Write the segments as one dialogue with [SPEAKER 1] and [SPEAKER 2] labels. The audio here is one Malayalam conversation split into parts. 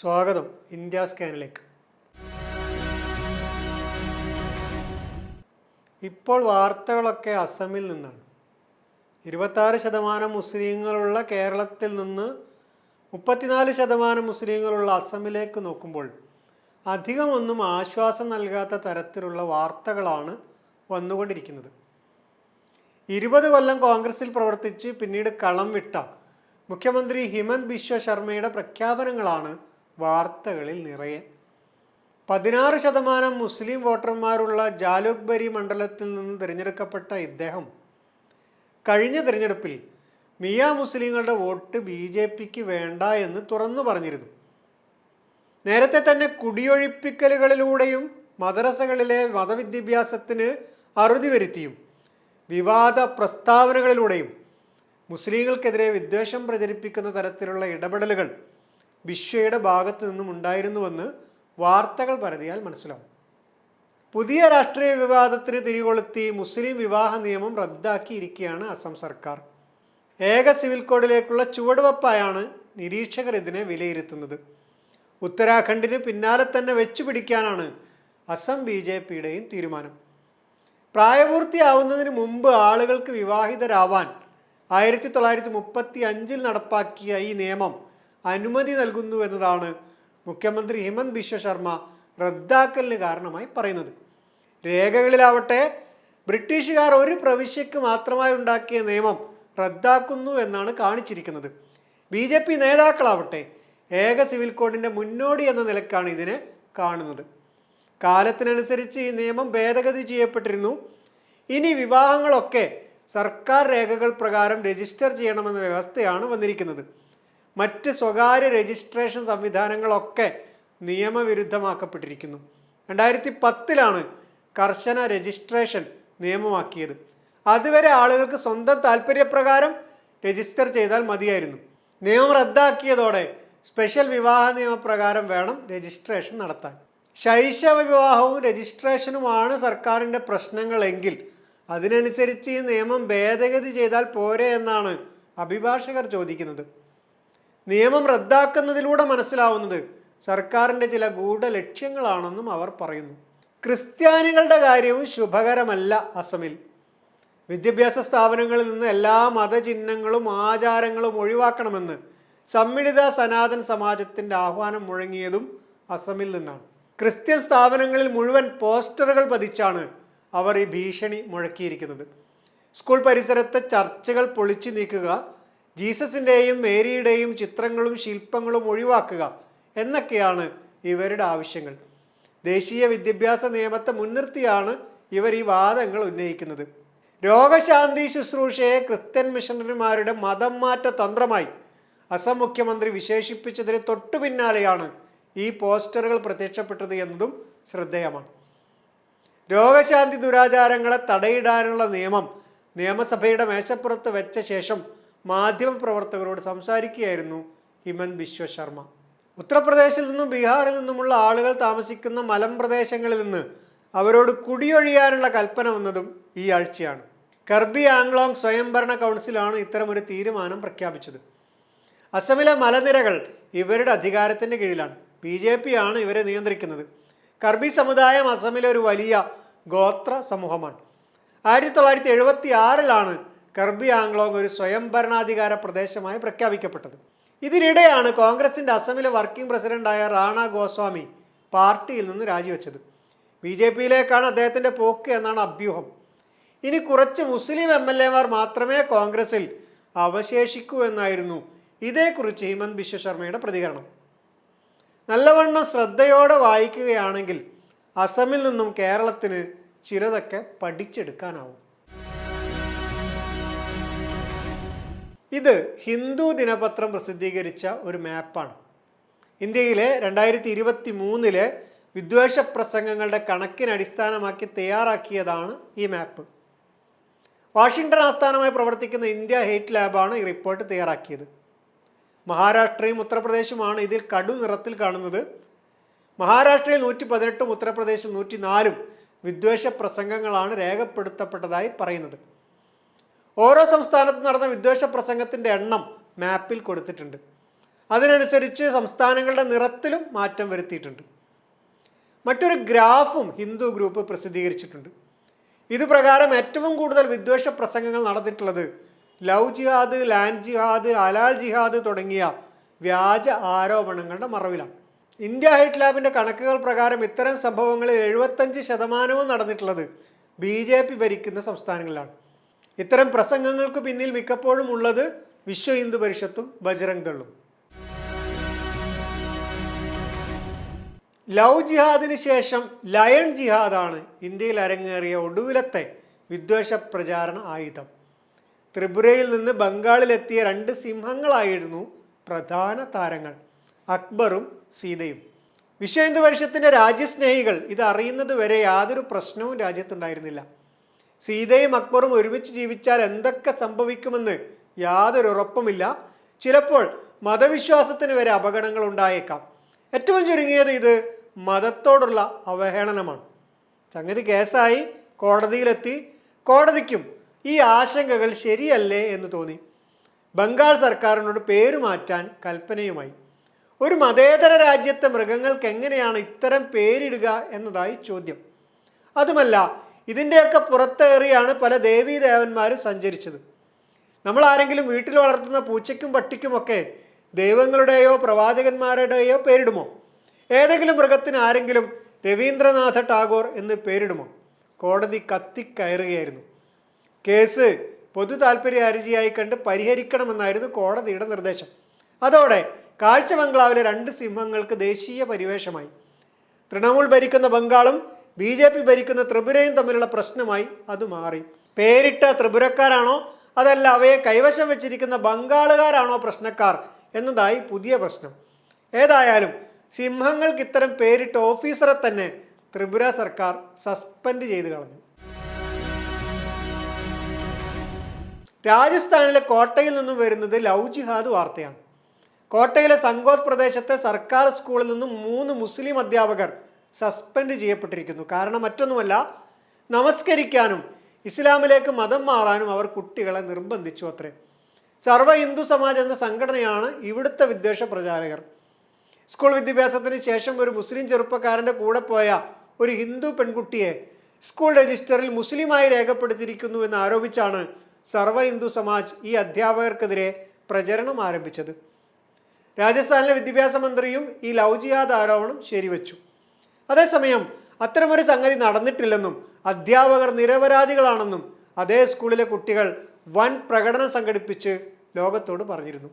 [SPEAKER 1] സ്വാഗതം ഇന്ത്യ സ്കാനിലേക്ക്. ഇപ്പോൾ വാർത്തകളൊക്കെ അസമിൽ നിന്നാണ്. ഇരുപത്താറ് ശതമാനം മുസ്ലിങ്ങളുള്ള കേരളത്തിൽ നിന്ന് മുപ്പത്തിനാല് ശതമാനം മുസ്ലിങ്ങളുള്ള അസമിലേക്ക് നോക്കുമ്പോൾ അധികമൊന്നും ആശ്വാസം നൽകാത്ത തരത്തിലുള്ള വാർത്തകളാണ് വന്നുകൊണ്ടിരിക്കുന്നത്. ഇരുപത് കൊല്ലം കോൺഗ്രസിൽ പ്രവർത്തിച്ച് പിന്നീട് കളം വിട്ട മുഖ്യമന്ത്രി ഹിമന്ത് ബിശ്വ ശർമ്മയുടെ പ്രഖ്യാപനങ്ങളാണ് വാർത്തകളിൽ നിറയെ. പതിനാറ് ശതമാനം മുസ്ലിം വോട്ടർമാരുള്ള ജാലുക്ബരി മണ്ഡലത്തിൽ നിന്ന് തിരഞ്ഞെടുക്കപ്പെട്ട ഇദ്ദേഹം കഴിഞ്ഞ തിരഞ്ഞെടുപ്പിൽ മിയ മുസ്ലിങ്ങളുടെ വോട്ട് ബി ജെ പിക്ക് വേണ്ട എന്ന് തുറന്നു പറഞ്ഞിരുന്നു. നേരത്തെ തന്നെ കുടിയൊഴിപ്പിക്കലുകളിലൂടെയും മദ്രസകളിലെ മതവിദ്യാഭ്യാസത്തിന് അറുതി വരുത്തിയും വിവാദ പ്രസ്താവനകളിലൂടെയും മുസ്ലിങ്ങൾക്കെതിരെ വിദ്വേഷം പ്രചരിപ്പിക്കുന്ന തരത്തിലുള്ള ഇടപെടലുകൾ ബിശ്വയുടെ ഭാഗത്തു നിന്നും ഉണ്ടായിരുന്നുവെന്ന് വാർത്തകൾ പരതിയാൽ മനസ്സിലാവും. പുതിയ രാഷ്ട്രീയ വിവാദത്തിന് തിരികൊളുത്തി മുസ്ലിം വിവാഹ നിയമം റദ്ദാക്കിയിരിക്കുകയാണ് അസം സർക്കാർ. ഏക സിവിൽ കോഡിലേക്കുള്ള ചുവടുവെപ്പായാണ് നിരീക്ഷകർ ഇതിനെ വിലയിരുത്തുന്നത്. ഉത്തരാഖണ്ഡിന് പിന്നാലെ തന്നെ വെച്ചു പിടിക്കാനാണ് അസം ബി ജെ പിയുടെയും തീരുമാനം. പ്രായപൂർത്തിയാവുന്നതിന് മുമ്പ് ആളുകൾക്ക് വിവാഹിതരാവാൻ ആയിരത്തി തൊള്ളായിരത്തി മുപ്പത്തി അഞ്ചിൽ നടപ്പാക്കിയ ഈ നിയമം അനുമതി നൽകുന്നു എന്നതാണ് മുഖ്യമന്ത്രി ഹിമന്ത് ബിശ്വ ശർമ്മ റദ്ദാക്കലിന് കാരണമായി പറയുന്നത്. രേഖകളിലാവട്ടെ ബ്രിട്ടീഷുകാർ ഒരു പ്രവിശ്യക്ക് മാത്രമായി ഉണ്ടാക്കിയ നിയമം റദ്ദാക്കുന്നു എന്നാണ് കാണിച്ചിരിക്കുന്നത്. ബി ജെ പി നേതാക്കളാവട്ടെ ഏക സിവിൽ കോഡിന്റെ മുന്നോടി എന്ന നിലക്കാണ് ഇതിനെ കാണുന്നത്. കാലത്തിനനുസരിച്ച് ഈ നിയമം ഭേദഗതി ചെയ്യപ്പെട്ടിരുന്നു. ഇനി വിവാഹങ്ങളൊക്കെ സർക്കാർ രേഖകൾ പ്രകാരം രജിസ്റ്റർ ചെയ്യണമെന്ന വ്യവസ്ഥയാണ് വന്നിരിക്കുന്നത്. മറ്റ് സ്വകാര്യ രജിസ്ട്രേഷൻ സംവിധാനങ്ങളൊക്കെ നിയമവിരുദ്ധമാക്കപ്പെട്ടിരിക്കുന്നു. രണ്ടായിരത്തി പത്തിലാണ് കർശന രജിസ്ട്രേഷൻ നിയമമാക്കിയത്. അതുവരെ ആളുകൾക്ക് സ്വന്തം താല്പര്യപ്രകാരം രജിസ്റ്റർ ചെയ്താൽ മതിയായിരുന്നു. നിയമം റദ്ദാക്കിയതോടെ സ്പെഷ്യൽ വിവാഹ നിയമപ്രകാരം വേണം രജിസ്ട്രേഷൻ നടത്താൻ. ശൈശവ വിവാഹവും രജിസ്ട്രേഷനുമാണ് സർക്കാരിന്റെ പ്രശ്നങ്ങളെങ്കിൽ അതിനനുസരിച്ച് ഈ നിയമം ഭേദഗതി ചെയ്താൽ പോരെ എന്നാണ് അഭിഭാഷകർ ചോദിക്കുന്നത്. നിയമം റദ്ദാക്കുന്നതിലൂടെ മനസ്സിലാവുന്നത് സർക്കാരിന്റെ ചില ഗൂഢ ലക്ഷ്യങ്ങളാണെന്നും അവർ പറയുന്നു. ക്രിസ്ത്യാനികളുടെ കാര്യവും ശുഭകരമല്ല അസമിൽ. വിദ്യാഭ്യാസ സ്ഥാപനങ്ങളിൽ നിന്ന് എല്ലാ മതചിഹ്നങ്ങളും ആചാരങ്ങളും ഒഴിവാക്കണമെന്ന് സമ്മിളിത സനാതൻ സമാജത്തിന്റെ ആഹ്വാനം മുഴങ്ങിയതും അസമിൽ നിന്നാണ്. ക്രിസ്ത്യൻ സ്ഥാപനങ്ങളിൽ മുഴുവൻ പോസ്റ്ററുകൾ പതിച്ചാണ് അവർ ഈ ഭീഷണി മുഴക്കിയിരിക്കുന്നത്. സ്കൂൾ പരിസരത്തെ ചർച്ചകൾ പൊളിച്ചു നീക്കുക ജീസസിന്റെയും മേരിയുടെയും ചിത്രങ്ങളും ശില്പങ്ങളും ഒഴിവാക്കുക എന്നൊക്കെയാണ് ഇവരുടെ ആവശ്യങ്ങൾ. ദേശീയ വിദ്യാഭ്യാസ നിയമത്തെ മുൻനിർത്തിയാണ് ഇവർ ഈ വാദങ്ങൾ ഉന്നയിക്കുന്നത്. രോഗശാന്തി ശുശ്രൂഷയെ ക്രിസ്ത്യൻ മിഷണറിമാരുടെ മതം മാറ്റ തന്ത്രമായി അസം മുഖ്യമന്ത്രി വിശേഷിപ്പിച്ചതിന് തൊട്ടു പിന്നാലെയാണ് ഈ പോസ്റ്ററുകൾ പ്രത്യക്ഷപ്പെട്ടത് എന്നതും ശ്രദ്ധേയമാണ്. രോഗശാന്തി ദുരാചാരങ്ങളെ തടയിടാനുള്ള നിയമം നിയമസഭയുടെ മേശപ്പുറത്ത് വെച്ച ശേഷം മാധ്യമപ്രവർത്തകരോട് സംസാരിക്കുകയായിരുന്നു ഹിമന്ത് ബിശ്വ ശർമ്മ. ഉത്തർപ്രദേശിൽ നിന്നും ബീഹാറിൽ നിന്നുമുള്ള ആളുകൾ താമസിക്കുന്ന മലമ്പ്രദേശങ്ങളിൽ നിന്ന് അവരോട് കുടിയൊഴിയാനുള്ള കൽപ്പന വന്നതും ഈ ആഴ്ചയാണ്. കർബി ആംഗ്ലോങ് സ്വയംഭരണ കൗൺസിലാണ് ഇത്തരമൊരു തീരുമാനം പ്രഖ്യാപിച്ചത്. അസമിലെ മലനിരകൾ ഇവരുടെ അധികാരത്തിന്റെ കീഴിലാണ്. ബി ജെ പി ആണ് ഇവരെ നിയന്ത്രിക്കുന്നത്. കർബി സമുദായം അസമിലെ ഒരു വലിയ ഗോത്ര സമൂഹമാണ്. ആയിരത്തി തൊള്ളായിരത്തി എഴുപത്തി ആറിലാണ് കർബി ആംഗ്ലോങ് ഒരു സ്വയംഭരണാധികാര പ്രദേശമായി പ്രഖ്യാപിക്കപ്പെട്ടത്. ഇതിനിടെയാണ് കോൺഗ്രസിന്റെ അസമിലെ വർക്കിംഗ് പ്രസിഡന്റായ റാണ ഗോസ്വാമി പാർട്ടിയിൽ നിന്ന് രാജിവെച്ചത്. ബി ജെ പിയിലേക്കാണ് അദ്ദേഹത്തിന്റെ പോക്ക് എന്നാണ് അഭ്യൂഹം. ഇനി കുറച്ച് മുസ്ലിം എം എൽ എമാർ മാത്രമേ കോൺഗ്രസിൽ അവശേഷിക്കൂ എന്നായിരുന്നു ഇതേക്കുറിച്ച് ഹിമന്ത് ബിശ്വ ശർമ്മയുടെ പ്രതികരണം. നല്ലവണ്ണം ശ്രദ്ധയോടെ വായിക്കുകയാണെങ്കിൽ അസമിൽ നിന്നും കേരളത്തിന് ചിലതൊക്കെ പഠിച്ചെടുക്കാനാവും. ഇത് ഹിന്ദു ദിനപത്രം പ്രസിദ്ധീകരിച്ച ഒരു മാപ്പാണ്. ഇന്ത്യയിലെ രണ്ടായിരത്തി ഇരുപത്തി മൂന്നിലെ വിദ്വേഷ പ്രസംഗങ്ങളുടെ കണക്കിന് അടിസ്ഥാനമാക്കി തയ്യാറാക്കിയതാണ് ഈ മാപ്പ്. വാഷിങ്ടൺ ആസ്ഥാനമായി പ്രവർത്തിക്കുന്ന ഇന്ത്യ ഹെയ്റ്റ് ലാബാണ് ഈ റിപ്പോർട്ട് തയ്യാറാക്കിയത്. മഹാരാഷ്ട്രയും ഉത്തർപ്രദേശുമാണ് ഇതിൽ കടു നിറത്തിൽ കാണുന്നത്. മഹാരാഷ്ട്രയിൽ നൂറ്റി പതിനെട്ടും ഉത്തർപ്രദേശിൽ നൂറ്റി നാലും വിദ്വേഷ പ്രസംഗങ്ങളാണ് രേഖപ്പെടുത്തപ്പെട്ടതായി പറയുന്നത്. ഓരോ സംസ്ഥാനത്ത് നടന്ന വിദ്വേഷ പ്രസംഗത്തിന്റെ എണ്ണം മാപ്പിൽ കൊടുത്തിട്ടുണ്ട്. അതിനനുസരിച്ച് സംസ്ഥാനങ്ങളുടെ നിറത്തിലും മാറ്റം വരുത്തിയിട്ടുണ്ട്. മറ്റൊരു ഗ്രാഫും ഹിന്ദു ഗ്രൂപ്പ് പ്രസിദ്ധീകരിച്ചിട്ടുണ്ട്. ഇത് പ്രകാരം ഏറ്റവും കൂടുതൽ വിദ്വേഷ പ്രസംഗങ്ങൾ നടന്നിട്ടുള്ളത് ലവ് ജിഹാദ് ലാൻഡ് ജിഹാദ് അലാൽ ജിഹാദ് തുടങ്ങിയ വ്യാജ ആരോപണങ്ങളുടെ മറവിലാണ്. ഇന്ത്യ ഹൈറ്റ് ലാബിന്റെ കണക്കുകൾ പ്രകാരം ഇത്തരം സംഭവങ്ങളിൽ എഴുപത്തഞ്ച് ശതമാനവും നടന്നിട്ടുള്ളത് ബി ഭരിക്കുന്ന സംസ്ഥാനങ്ങളിലാണ്. ഇത്തരം പ്രസംഗങ്ങൾക്ക് പിന്നിൽ മിക്കപ്പോഴും ഉള്ളത് വിശ്വ ഹിന്ദു പരിഷത്തും ബജറംഗ് ദളും. ലവ് ജിഹാദിന് ശേഷം ലയൺ ജിഹാദാണ് ഇന്ത്യയിൽ അരങ്ങേറിയ ഒടുവിലത്തെ വിദ്വേഷ പ്രചാരണ ആയുധം. ത്രിപുരയിൽ നിന്ന് ബംഗാളിലെത്തിയ രണ്ട് സിംഹങ്ങളായിരുന്നു പ്രധാന താരങ്ങൾ അക്ബറും സീതയും. വിശ്വ ഹിന്ദു പരിഷത്തിന്റെ രാജ്യസ്നേഹികൾ ഇത് അറിയുന്നത് വരെ യാതൊരു പ്രശ്നവും രാജ്യത്തുണ്ടായിരുന്നില്ല. സീതയും അക്ബറും ഒരുമിച്ച് ജീവിച്ചാൽ എന്തൊക്കെ സംഭവിക്കുമെന്ന് യാതൊരു ഉറപ്പുമില്ല. ചിലപ്പോൾ മതവിശ്വാസത്തിന് വരെ അപകടങ്ങൾ ഉണ്ടായേക്കാം. ഏറ്റവും ചുരുങ്ങിയത് ഇത് മതത്തോടുള്ള അവഹേളനമാണ്. സംഗതി കേസായി കോടതിയിലെത്തി. കോടതിക്കും ഈ ആശങ്കകൾ ശരിയല്ലേ എന്ന് തോന്നി. ബംഗാൾ സർക്കാരിനോട് പേര് മാറ്റാൻ കൽപ്പനയുമായി. ഒരു മതേതര രാജ്യത്തെ മൃഗങ്ങൾക്ക് എങ്ങനെയാണ് ഇത്തരം പേരിടുക എന്നതായി ചോദ്യം. അതുമല്ല ഇതിന്റെയൊക്കെ പുറത്തേറിയാണ് പല ദേവീദേവന്മാരും സഞ്ചരിച്ചത്. നമ്മൾ ആരെങ്കിലും വീട്ടിൽ വളർത്തുന്ന പൂച്ചയ്ക്കും പട്ടിക്കുമൊക്കെ ദൈവങ്ങളുടെയോ പ്രവാചകന്മാരുടെയോ പേരിടുമോ? ഏതെങ്കിലും മൃഗത്തിന് ആരെങ്കിലും രവീന്ദ്രനാഥ ടാഗോർ എന്ന് പേരിടുമോ? കോടതി കത്തിക്കയറുകയായിരുന്നു. കേസ് പൊതു താല്പര്യ ഹർജിയായി കണ്ട് പരിഹരിക്കണമെന്നായിരുന്നു കോടതിയുടെ നിർദ്ദേശം. അതോടെ കാഴ്ച ബംഗ്ലാവിലെ രണ്ട് സിംഹങ്ങൾക്ക് ദേശീയ പരിവേഷമായി. തൃണമൂൽ ഭരിക്കുന്ന ബംഗാളും ബി ജെ പി ഭരിക്കുന്ന ത്രിപുരയും തമ്മിലുള്ള പ്രശ്നമായി അത് മാറി. പേരിട്ട ത്രിപുരക്കാരാണോ? അതല്ല അവയെ കൈവശം വെച്ചിരിക്കുന്ന ബംഗാളുകാരാണോ പ്രശ്നക്കാർ? എന്നതായി പുതിയ പ്രശ്നം. ഏതായാലും സിംഹങ്ങൾക്ക് ഇത്തരം പേരിട്ട ഓഫീസറെ തന്നെ ത്രിപുര സർക്കാർ സസ്പെൻഡ് ചെയ്ത് കളഞ്ഞു. രാജസ്ഥാനിലെ കോട്ടയിൽ നിന്നും വരുന്നത് ലവ് ജിഹാദ് വാർത്തയാണ്. കോട്ടയിലെ സങ്കോത് പ്രദേശത്തെ സർക്കാർ സ്കൂളിൽ നിന്നും മൂന്ന് മുസ്ലിം അധ്യാപകർ സസ്പെൻഡ് ചെയ്യപ്പെട്ടിരിക്കുന്നു. കാരണം മറ്റൊന്നുമല്ല നമസ്കരിക്കാനും ഇസ്ലാമിലേക്ക് മതം മാറാനും അവർ കുട്ടികളെ നിർബന്ധിച്ചു അത്രേ. സർവ ഹിന്ദു സമാജ് എന്ന സംഘടനയാണ് ഇവിടുത്തെ വിദ്വേഷ പ്രചാരകർ. സ്കൂൾ വിദ്യാഭ്യാസത്തിന് ശേഷം ഒരു മുസ്ലിം ചെറുപ്പക്കാരന്റെ കൂടെ പോയ ഒരു ഹിന്ദു പെൺകുട്ടിയെ സ്കൂൾ രജിസ്റ്ററിൽ മുസ്ലിമായി രേഖപ്പെടുത്തിയിരിക്കുന്നു എന്ന് ആരോപിച്ചാണ് സർവ ഹിന്ദു സമാജ് ഈ അധ്യാപകർക്കെതിരെ പ്രചരണം ആരംഭിച്ചത്. രാജസ്ഥാനിലെ വിദ്യാഭ്യാസ മന്ത്രിയും ഈ ലവ് ജിഹാദ് ആരോപണം ശരിവച്ചു. അതേസമയം അത്തരമൊരു സംഗതി നടന്നിട്ടില്ലെന്നും അധ്യാപകർ നിരപരാധികളാണെന്നും അതേ സ്കൂളിലെ കുട്ടികൾ വൻ പ്രകടനം സംഘടിപ്പിച്ച് ലോകത്തോട് പറഞ്ഞിരുന്നു.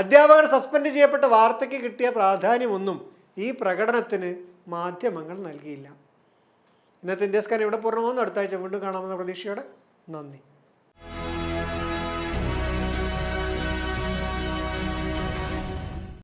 [SPEAKER 1] അധ്യാപകർ സസ്പെൻഡ് ചെയ്യപ്പെട്ട വാർത്തയ്ക്ക് കിട്ടിയ പ്രാധാന്യമൊന്നും ഈ പ്രകടനത്തിന് മാധ്യമങ്ങൾ നൽകിയില്ല. ഇന്നത്തെ ഇന്ത്യസ്കാരം ഇവിടെ പൂർണമാകുന്നു അടുത്ത ആഴ്ച വീണ്ടും കാണാമെന്ന പ്രതീക്ഷയോടെ നന്ദി.